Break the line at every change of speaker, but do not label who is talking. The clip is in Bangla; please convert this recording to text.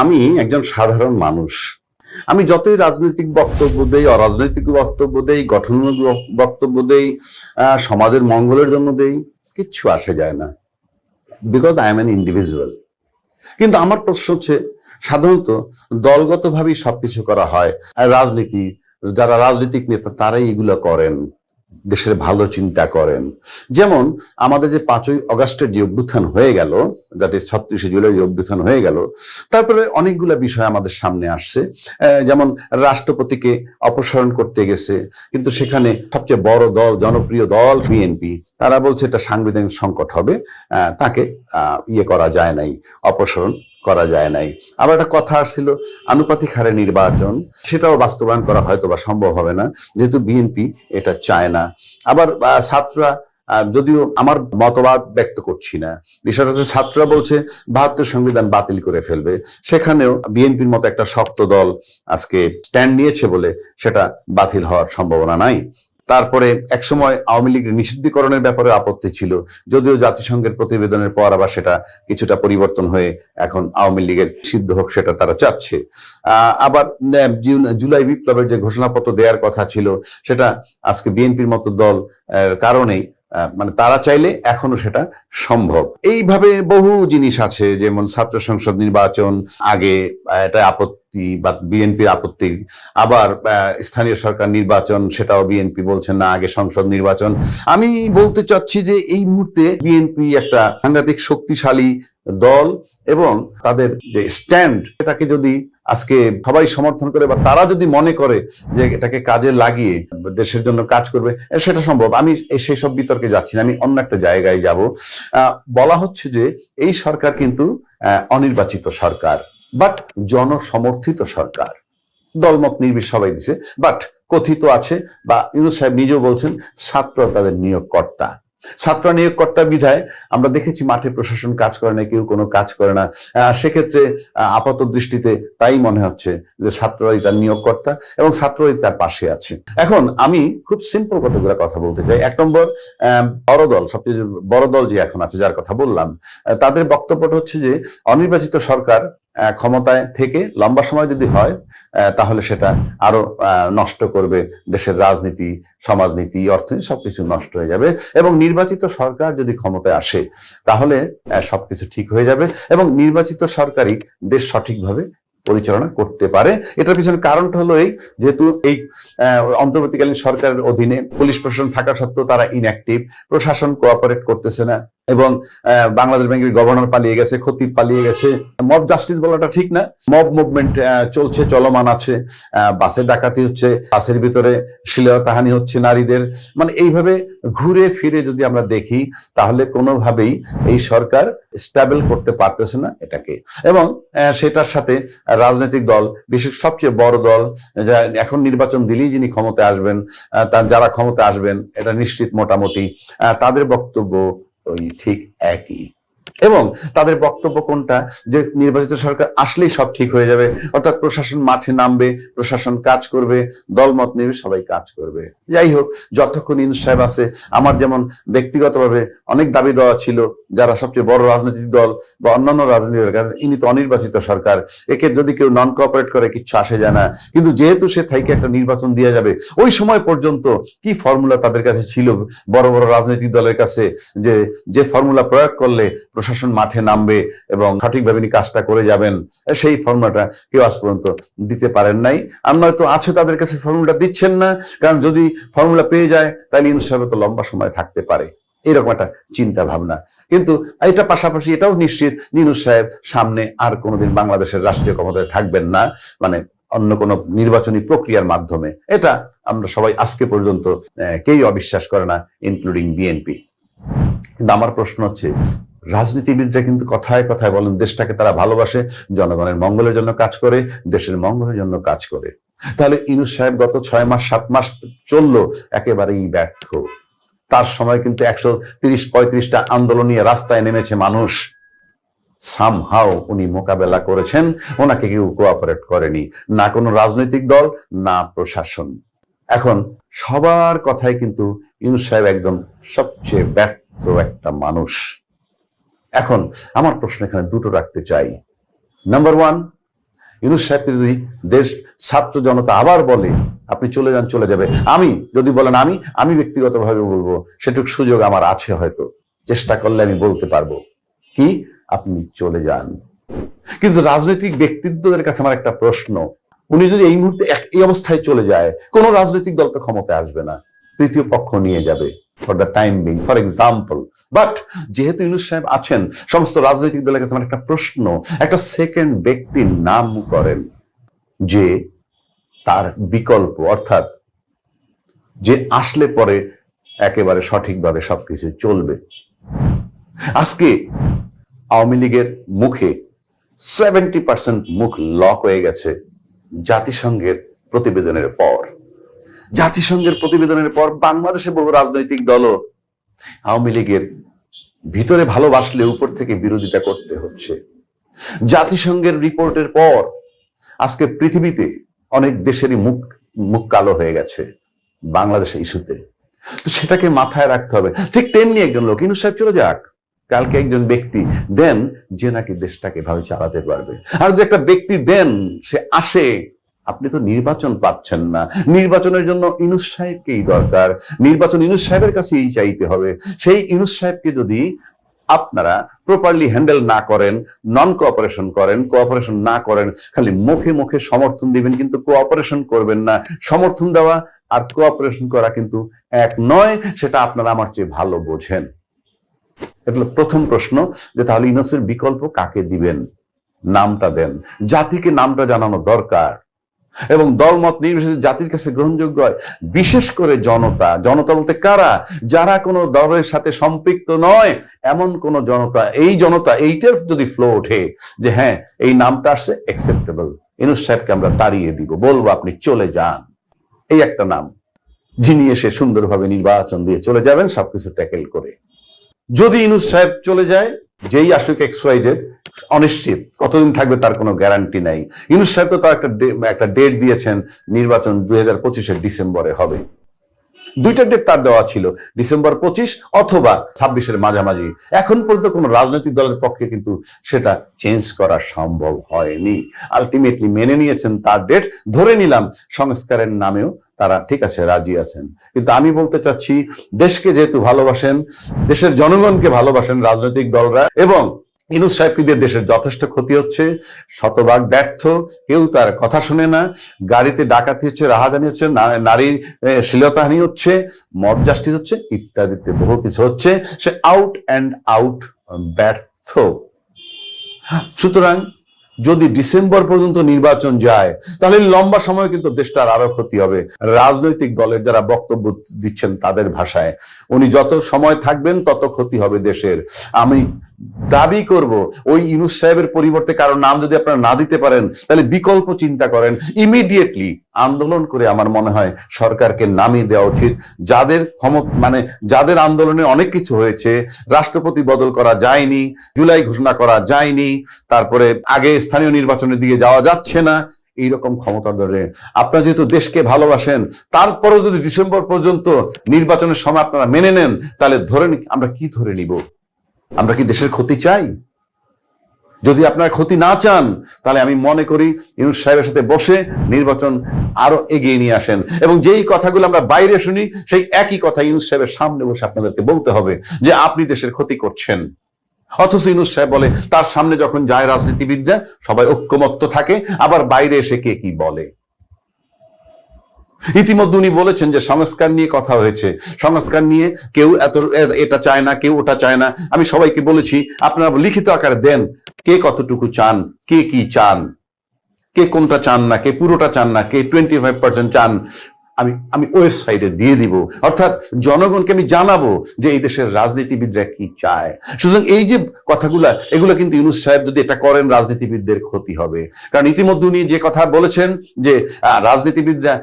আমি একজন সাধারণ মানুষ। আমি যতই রাজনৈতিক বক্তব্য দেই, অরাজনৈতিক বক্তব্য দেই, গঠনমূলক বক্তব্য দেই সমাজের মঙ্গলের জন্য দেই, কিচ্ছু আসে যায় না। Because I am an individual কিন্তু আমার প্রশ্ন হচ্ছে, সাধারণত দলগতভাবেই সবকিছু করা হয় রাজনীতি, যারা রাজনৈতিক নেতা, তারাই এগুলো করেন। দেশের ভালো চিন্তা করেন। যেমন আমাদের যে পাঁচই অগাস্টের যে অভ্যুত্থান হয়ে গেল দ্যাট ইজ ছত্রিশে জুলাই যে অভ্যুত্থান হয়ে গেল, তারপরে অনেকগুলো বিষয় আমাদের সামনে আসছে। যেমন রাষ্ট্রপতিকে অপসারণ করতে গেছে, কিন্তু সেখানে সবচেয়ে বড় দল, জনপ্রিয় দল বিএনপি তারা বলছে এটা সাংবিধানিক সংকট হবে তাকে ইয়ে করা যায় নাই, অপসারণ করা যায় নাই। আবার একটা কথা আসছিল, আনুপাতিক হারে নির্বাচন, সেটাও বাস্তবায়ন করা হয়তো বা সম্ভব হবে না, যেহেতু বিএনপি এটা চায় না। আবার ছাত্ররা যদিও আমার মতবাদ ব্যক্ত করছি না, বিষয়টা হচ্ছে ছাত্ররা বলছে বাহাত্তর সংবিধান বাতিল করে ফেলবে। সেখানেও বিএনপির মতো একটা শক্ত দল আজকে স্ট্যান্ড নিয়েছে বলে সেটা বাতিল হওয়ার সম্ভাবনা নাই। তারপরে একসময় আওয়ামী লীগের নিষিদ্ধকরণের ব্যাপারে আপত্তি ছিল। যদিও জাতিসংঘের প্রতিবেদনের পর আবার সেটা কিছুটা পরিবর্তন হয়ে এখন আওয়ামী লীগের সিদ্ধ হোক সেটা তারা চাচ্ছে। আবার জুলাই বিপ্লবের যে ঘোষণাপত্র দেওয়ার কথা ছিল, সেটা আজকে বিএনপির মতো দল কারণেই মানে তারা চাইলে এখনও সেটা সম্ভব। এইভাবে বহু জিনিস আছে, যেমন ছাত্র সংসদ নির্বাচন, আগে এটা আপত্তি বা বিএনপির আপত্তি। আবার স্থানীয় সরকার নির্বাচন, সেটাও বিএনপি বলছেন না, আগে সংসদ নির্বাচন। আমি বলতে চাচ্ছি যে এই মুহূর্তে বিএনপি একটা সাংঘাতিক শক্তিশালী দল এবং তাদের যে স্ট্যান্ড, এটাকে যদি আজকে সবাই সমর্থন করে বা তারা যদি মনে করে যে এটাকে কাজে লাগিয়ে দেশের জন্য কাজ করবে সেটা সম্ভব। আমি সেই সব বিতর্কে যাচ্ছি না, আমি অন্য একটা জায়গায় যাব। বলা হচ্ছে যে এই সরকার কিন্তু অনির্বাচিত সরকার। বাট জনসমর্থিত সরকার। দলমত নির্বিশ সবাই দিছে। বাট কথিত আছে বা ইউনুস সাহেব নিজেও বলছেন, ছাত্র তাদের নিয়োগকর্তা। ছাত্র নিয়োগকর্তা বিধায় আমরা দেখেছি মাঠে প্রশাসন কাজ করে না, কেউ কোনো কাজ করে না। সেক্ষেত্রে আপাত দৃষ্টিতে তাই মনে হচ্ছে যে ছাত্ররাই তার নিয়োগকর্তা এবং ছাত্ররাই তার পাশে আছে। এখন আমি খুব সিম্পল কতগুলো কথা বলতে চাই। এক নম্বর বড় দল, সবচেয়ে বড় দল যে এখন আছে, যার কথা বললাম তাদের বক্তব্যটা হচ্ছে যে, অনির্বাচিত সরকার ক্ষমতায় থেকে লম্বা সময় যদি হয় তাহলে সেটা আরও নষ্ট করবে দেশের রাজনীতি, সমাজনীতি, অর্থনীতি, সবকিছু নষ্ট হয়ে যাবে। এবং নির্বাচিত সরকার যদি ক্ষমতায় আসে, তাহলে সবকিছু ঠিক হয়ে যাবে এবং নির্বাচিত সরকারই দেশ সঠিকভাবে পরিচালনা করতে পারে। এটার পিছনে কারণটা হলো এই, যেহেতু এই অন্তর্বর্তীকালীন সরকারের অধীনে পুলিশ প্রশাসন থাকা সত্ত্বেও তারা ইনঅ্যাক্টিভ প্রশাসন কোঅপারেট করতেছে না। এবং বাংলাদেশ ব্যাংকের গভর্নর পালিয়ে গেছে, খতিব পালিয়ে গেছে। মব জাস্টিস বলাটা ঠিক না। মব মুভমেন্ট চলছে, চলমান আছে। বাসের ডাকাতি হচ্ছে, বাসের ভিতরে শিলতাহানি হচ্ছে নারীদের। মানে এইভাবে ঘুরে ফিরে যদি আমরা দেখি, তাহলে কোনোভাবেই এই সরকার স্ট্যাবল করতে পারতেছে না এটাকে। এবং সেটার সাথে রাজনৈতিক দল, বিশেষ সবচেয়ে বড় দল এখন নির্বাচন দিলেই যিনি ক্ষমতায় আসবেন তার যারা ক্ষমতায় আসবেন, এটা নিশ্চিত মোটামুটি। তাদের বক্তব্য ঠিক একই এবং তাদের বক্তব্য কোনটা? যে নির্বাচিত সরকার আসলেই সব ঠিক হয়ে যাবে, অর্থাৎ প্রশাসন মাঠে নামবে, প্রশাসন কাজ করবে, দলমত নেবে সবাই কাজ করবে। যাই হোক, যতক্ষণ ইউনুস সাহেব আছে, আমার যেমন ব্যক্তিগতভাবে অনেক দাবি দেওয়া ছিল, যারা সবচেয়ে বড় রাজনৈতিক দল বা অন্যান্য রাজনৈতিক কাছে ইনি তো অনির্বাচিত সরকার, একে যদি কেউ নন কোঅপারেট করে, কিচ্ছু আসে যায় না। কিন্তু যেহেতু সে থাইকে একটা নির্বাচন দিয়ে যাবে, ওই সময় পর্যন্ত কি ফর্মুলা তাদের কাছে ছিল বড় বড় রাজনৈতিক দলের কাছে? যে যে ফর্মুলা প্রয়োগ করলে প্রশাসন মাঠে নামবে এবং সঠিকভাবে কাজটা করে যাবেন, সেই ফর্মুলাটা কেউ আজ পর্যন্ত দিতে পারেন নাই। আর নয়তো আছে তাদের কাছে ফর্মুলা দিচ্ছেন না, কারণ যদি ফর্মুলা পেয়ে যায়, তাহলে সাহেব তো লম্বা সময় থাকতে পারে। এরকম একটা চিন্তা ভাবনা কিন্তু এটা পাশাপাশি এটাও নিশ্চিত নিনুস সাহেব সামনে আর কোনোদিন বাংলাদেশের রাষ্ট্রীয় ক্ষমতায় থাকবেন না মানে অন্য কোনো নির্বাচনী প্রক্রিয়ার মাধ্যমে। এটা আমরা সবাই আজকে পর্যন্ত কেউই অবিশ্বাস করে না ইনক্লুডিং বিএনপি কিন্তু আমার প্রশ্ন হচ্ছে রাজনীতিবিদরা কিন্তু কথায় কথায় বলেন, দেশটাকে তারা ভালোবাসে, জনগণের মঙ্গলের জন্য কাজ করে, দেশের মঙ্গলের জন্য কাজ করে। তাহলে ইনুস সাহেব গত ছয় মাস, সাত মাস চলল, একেবারেই ব্যর্থ। তার সময় কিন্তু একশো তিরিশ, পঁয়ত্রিশটা আন্দোলন নিয়ে রাস্তায় নেমেছে মানুষ। সামহাও উনি মোকাবেলা করেছেন, ওনাকে কেউ কোঅপারেট করেনি। না কোনো রাজনৈতিক দল, না প্রশাসন। এখন সবার কথাই কিন্তু ইউনুস সাহেব একদম সবচেয়ে ব্যর্থ একটা মানুষ। এখন আমার প্রশ্ন এখানে দুটো রাখতে চাই। নাম্বার ওয়ান ইউনুস সাহেবকে যদি দেশ ছাত্র জনতা আবার বলে, আপনি চলে যান, চলে যাবে। আমি যদি বলেন আমি আমি ব্যক্তিগতভাবে বলব, সেটুকু সুযোগ আমার আছে হয়তো। চেষ্টা করলে আমি বলতে পারব। কি? আপনি চলে যান। কিন্তু রাজনৈতিক ব্যক্তিত্বদের কাছে আমার একটা প্রশ্ন। উনি যদি এই মুহূর্তে এই অবস্থায় চলে যায়, কোন রাজনৈতিক দল তো ক্ষমতায় আসবে না। তৃতীয় পক্ষ নিয়ে যাবে। For the time being for example but যেহেতু ইউনুস সাহেব আছেন, সমস্ত রাজনৈতিক দলের কাছে একটা প্রশ্ন, একটা সেকেন্ড ব্যক্তির নাম করেন যে তার বিকল্প, অর্থাৎ যে আসলে পরে একেবারে সঠিকভাবে সবকিছু চলবে। আজকে আওয়ামী লীগের মুখে সেভেন্টি পার্সেন্ট মুখ লক হয়ে গেছে জাতিসংঘের প্রতিবেদনের পর। জাতিসংঘের প্রতিবেদনের পর বাংলাদেশে বহু রাজনৈতিক দলও আওয়ামী লীগের ভিতরে ভালোবাসলে উপর থেকে বিরোধিতা করতে হচ্ছে। জাতিসংঘের রিপোর্টের পর আজকে পৃথিবীতে অনেক দেশেরই মুখ মুখ কালো হয়ে গেছে বাংলাদেশের ইস্যুতে। তো সেটাকে মাথায় রাখতে হবে। ঠিক তেমনি একজন লোক ইনু সাহেব চলে যাক। কালকে একজন ব্যক্তি দেন যে নাকি দেশটাকে ভাবে চালাতে পারবে। আর যে একটা ব্যক্তি দেন, সে আসে আপনি তো নির্বাচন পাচ্ছেন না। নির্বাচনের জন্য ইনুস সাহেবকেই দরকার। নির্বাচন ইনুস সাহেবের কাছেই চাইতে হবে। সেই ইনুস সাহেবকে যদি আপনারা প্রপারলি হ্যান্ডেল না করেন নন কোঅপারেশন করেন কোঅপারেশন না করেন, খালি মুখে মুখে সমর্থন দিবেন কিন্তু কোঅপারেশন করবেন না। সমর্থন দেওয়া আর কোঅপারেশন করা কিন্তু এক নয়, সেটা আপনারা আমার চেয়ে ভালো বোঝেন। এটা প্রথম প্রশ্ন যে তাহলে ইউনুসের বিকল্প কাকে দিবেন? নামটা দেন। জাতিকে নামটা জানানো দরকার। এবং দলমত নির্বিশেষে জাতির কাছে গ্রহণযোগ্য হয়। বিশেষ করে জনতা। জনতা বলতে কারা? যারা কোনো দলের সাথে সম্পৃক্ত নয়, এমন কোন জনতা। এই জনতা এইটার যদি ফ্লো ওঠে যে হ্যাঁ এই নামটা আসছে অ্যাকসেপ্টেবল ইনুস সাহেবকে আমরা তাড়িয়ে দিব। বলব, আপনি চলে যান। এই একটা নাম। যিনি এসে সুন্দরভাবে নির্বাচন দিয়ে চলে যাবেন, সবকিছু ট্যাকেল করে। যদি ইনুস সাহেব চলে যায়, যেই আসুক এক্স ওয়াই জেড অনিশ্চিত। কতদিন থাকবে তার কোনো গ্যারান্টি নাই। ইনুস সাহেব তো একটা একটা ডেট দিয়েছেন, নির্বাচন দুই হাজার পঁচিশের ডিসেম্বরে হবে। দুইটা ডেট তার দেওয়া ছিল, ডিসেম্বর পঁচিশ অথবা ছাব্বিশের মাঝামাঝি। এখন পর্যন্ত কোনো রাজনৈতিক দলের পক্ষে কিন্তু সেটা চেঞ্জ করা সম্ভব হয়নি। আলটিমেটলি মেনে নিয়েছেন তার ডেট ধরে নিলাম সংস্কারের নামেও তারা ঠিক আছে, রাজি আছেন। কিন্তু আমি বলতে চাচ্ছি, দেশকে যেহেতু ভালোবাসেন, দেশের জনগণকে ভালোবাসেন রাজনৈতিক দলরা, এবং ইনুস সাহেবকে দিয়ে দেশের যথেষ্ট ক্ষতি হচ্ছে, শতভাগ ব্যর্থ, কেউ তার কথা শুনে না, গাড়িতে ডাকাতি হচ্ছে রাহাজানি হচ্ছে নারীর শ্লীলতাহানি হচ্ছে, মদ হচ্ছে, ইত্যাদিতে বহু কিছু হচ্ছে, সে আউট অ্যান্ড আউট ব্যর্থ। সুতরাং যদি ডিসেম্বর পর্যন্ত নির্বাচন যায়, তাহলে লম্বা সময় কিন্তু দেশটার আরও ক্ষতি হবে। রাজনৈতিক দলের যারা বক্তব্য দিচ্ছেন তাদের ভাষায়। উনি যত সময় থাকবেন, তত ক্ষতি হবে দেশের। আমি দাবি করব, ওই ইউনুস সাহেবের পরিবর্তে কারও নাম যদি আপনারা না দিতে পারেন, তাহলে বিকল্প চিন্তা করেন ইমিডিয়েটলি আন্দোলন করে আমার মনে হয় সরকারকে নামিয়ে দেওয়া উচিত। যাদের ক্ষমত মানে যাদের আন্দোলনে অনেক কিছু হয়েছে, রাষ্ট্রপতি বদল করা যায়নি, জুলাই ঘোষণা করা যায়নি, তারপরে আগে স্থানীয় নির্বাচনের দিকে যাওয়া যাচ্ছে না, এইরকম ক্ষমতা ধরে আপনারা যেহেতু দেশকে ভালোবাসেন, তারপরেও যদি ডিসেম্বর পর্যন্ত নির্বাচনের সময় আপনারা মেনে নেন, তাহলে ধরে আমরা কি ধরে নিব? আমরা কি দেশের ক্ষতি চাই? যদি আপনারা ক্ষতি না চান, তাহলে আমি মনে করি ইউনুস সাহেবের সাথে বসে নির্বাচন আরও এগিয়ে নিয়ে আসেন। এবং যেই কথাগুলো আমরা বাইরে শুনি, সেই একই কথা ইউনুস সাহেবের সামনে বসে আপনাদেরকে বলতে হবে যে, আপনি দেশের ক্ষতি করছেন। অথচ ইউনুস সাহেব বলে, তার সামনে যখন যায় রাজনীতিবিদরা, সবাই ঐক্যমত্য থাকে, আবার বাইরে এসে কে কি বলে? ইতিমধ্যে উনি বলেছেন যে সংস্কার নিয়ে কথা হয়েছে। সংস্কার নিয়ে কেউ এত, এটা চায় না, কেউ ওটা চায় না। আমি সবাইকে বলেছি, আপনারা লিখিত আকারে দেন কে কতটুকু চান, কে কি চান, কে কোনটা চান না, কে পুরোটা চান না, কে টোয়েন্টি ফাইভ পার্সেন্ট চান। আমি আমি ওয়েবসাইটে দিয়ে দিব। অর্থাৎ জনগণকে আমি জানাব যে এই দেশের রাজনীতিবিদরা কি চায়। সুতরাং এই যে কথাগুলা, এগুলো কিন্তু ইউনুস সাহেব যদি এটা করেন, রাজনীতিবিদদের ক্ষতি হবে। কারণ ইতিমধ্যে উনি যে কথা বলেছেন যে রাজনীতিবিদরা